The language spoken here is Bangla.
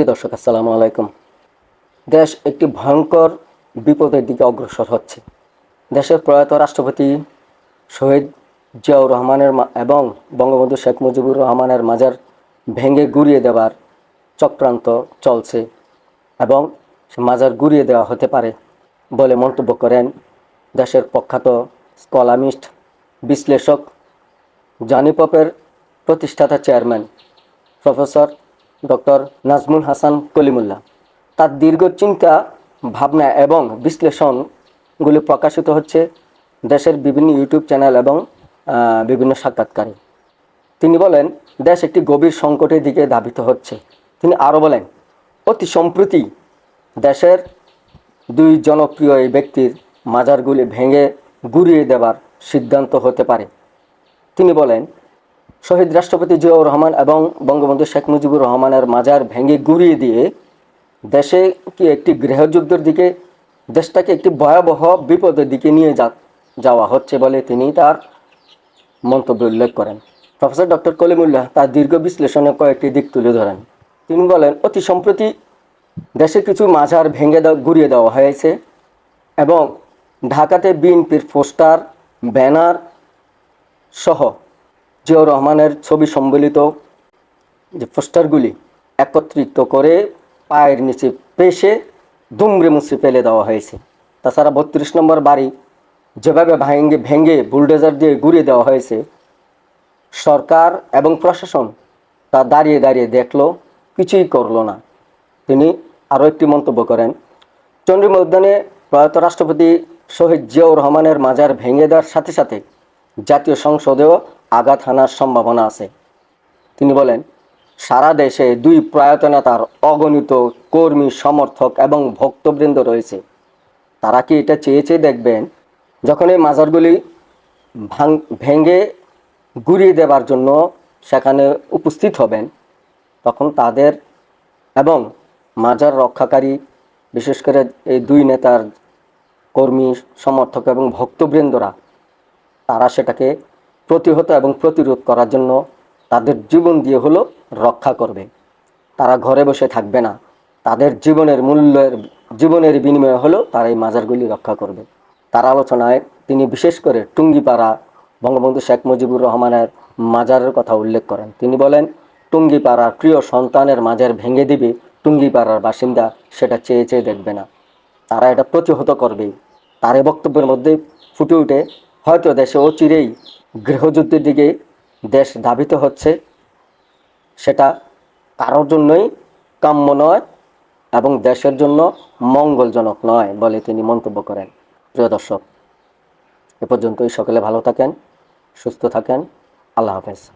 প্রিয় দর্শক, আসসালামু আলাইকুম। দেশ একটি ভয়ঙ্কর বিপদের দিকে অগ্রসর হচ্ছে। দেশের প্রয়াত রাষ্ট্রপতি শহীদ জিয়াউর রহমানের এবং বঙ্গবন্ধু শেখ মুজিবুর রহমানের মাজার ভেঙে গুড়িয়ে দেওয়ার চক্রান্ত চলছে এবং সে মাজার গুড়িয়ে দেওয়া হতে পারে বলে মন্তব্য করেন দেশের প্রখ্যাত স্কলামিস্ট, বিশ্লেষক, জানি পপের প্রতিষ্ঠাতা chairman professor doctor Nazmul Hasan Kalimullah. তার দীর্ঘ চিন্তা, ভাবনা এবং বিশ্লেষণগুলি প্রকাশিত হচ্ছে দেশের বিভিন্ন ইউটিউব চ্যানেল এবং বিভিন্ন সাক্ষাৎকারে। তিনি বলেন, দেশ একটি গভীর সংকটের দিকে ধাবিত হচ্ছে। তিনি আরও বলেন, অতি সম্প্রতি দেশের দুই জনপ্রিয় এই ব্যক্তির মাজারগুলি ভেঙে গুড়িয়ে দেবার সিদ্ধান্ত হতে পারে। তিনি বলেন শহীদ রাষ্ট্রপতি জিয়াউর রহমান এবং বঙ্গবন্ধু শেখ মুজিবুর রহমানের মাজার ভেঙে গুড়িয়ে দিয়ে দেশে কি একটি গৃহযুদ্ধের দিকে, দেশটাকে একটি ভয়াবহ বিপদের দিকে নিয়ে যা যাওয়া হচ্ছে বলে তিনি তার মন্তব্য উল্লেখ করেন। প্রফেসর ডক্টর কলিমুল্লাহ তার দীর্ঘ বিশ্লেষণে কয়েকটি দিক তুলে ধরেন। তিনি বলেন, অতি সম্প্রতি দেশে কিছু মাজার ভেঙে গুড়িয়ে দেওয়া হয়েছে এবং ঢাকাতে বিএনপির পোস্টার, ব্যানার সহ জিয়াউর রহমানের ছবি সম্বলিত যে পোস্টারগুলি একত্রিত করে পায়ের নিচে পেশে দুমড়ে মুচড়ে ফেলে দেওয়া হয়েছে। তাছাড়া বত্রিশ নম্বর বাড়ি যেভাবে ভেঙে ভেঙে, বুলডোজার দিয়ে ঘুরিয়ে দেওয়া হয়েছে, সরকার এবং প্রশাসন তা দাঁড়িয়ে দাঁড়িয়ে দেখল, কিছুই করল না। তিনি আরও একটি মন্তব্য করেন, চন্দ্রিমা উদ্যানে প্রয়াত রাষ্ট্রপতি শহীদ জিয়াউর রহমানের মাজার ভেঙে দেওয়ার সাথে সাথে জাতীয় সংসদেও আঘাত হানার সম্ভাবনা আছে। তিনি বলেন, সারা দেশে দুই প্রয়াত নেতার অগণিত কর্মী, সমর্থক এবং ভক্তবৃন্দ রয়েছে। তারা কি এটা চেয়ে চেয়ে দেখবেন? যখন এই মাজারগুলি ভাঙ, ভেঙে গুড়িয়ে দেবার জন্য সেখানে উপস্থিত হবেন, তখন তাদের এবং মাজার রক্ষাকারী, বিশেষ করে এই দুই নেতার কর্মী, সমর্থক এবং ভক্তবৃন্দরা তারা সেটাকে প্রতিহত এবং প্রতিরোধ করার জন্য তাদের জীবন দিয়ে হলো রক্ষা করবে। তারা ঘরে বসে থাকবে না। তাদের জীবনের মূল্যের, জীবনের বিনিময়ে হলো তারা এই মাজারগুলি রক্ষা করবে। তার আলোচনায় তিনি বিশেষ করে টুঙ্গিপাড়া বঙ্গবন্ধু শেখ মুজিবুর রহমানের মাজারের কথা উল্লেখ করেন। তিনি বলেন, টুঙ্গিপাড়ার প্রিয় সন্তানের মাজার ভেঙে দিবে, টুঙ্গিপাড়ার বাসিন্দা সেটা চেয়ে চেয়ে দেখবে না। তারা এটা প্রতিহত করবেই। তার বক্তব্যের মধ্যে ফুটে উঠে হয়তো দেশে অচিরেই গৃহযুদ্ধের দিকে দেশ ধাবিত হচ্ছে। সেটা কারোর জন্যই কাম্য নয় এবং দেশের জন্য মঙ্গলজনক নয় বলে তিনি মন্তব্য করেন। প্রিয় দর্শক, এ পর্যন্তই। সকলে ভালো থাকেন, সুস্থ থাকেন। আল্লাহ হাফেজ।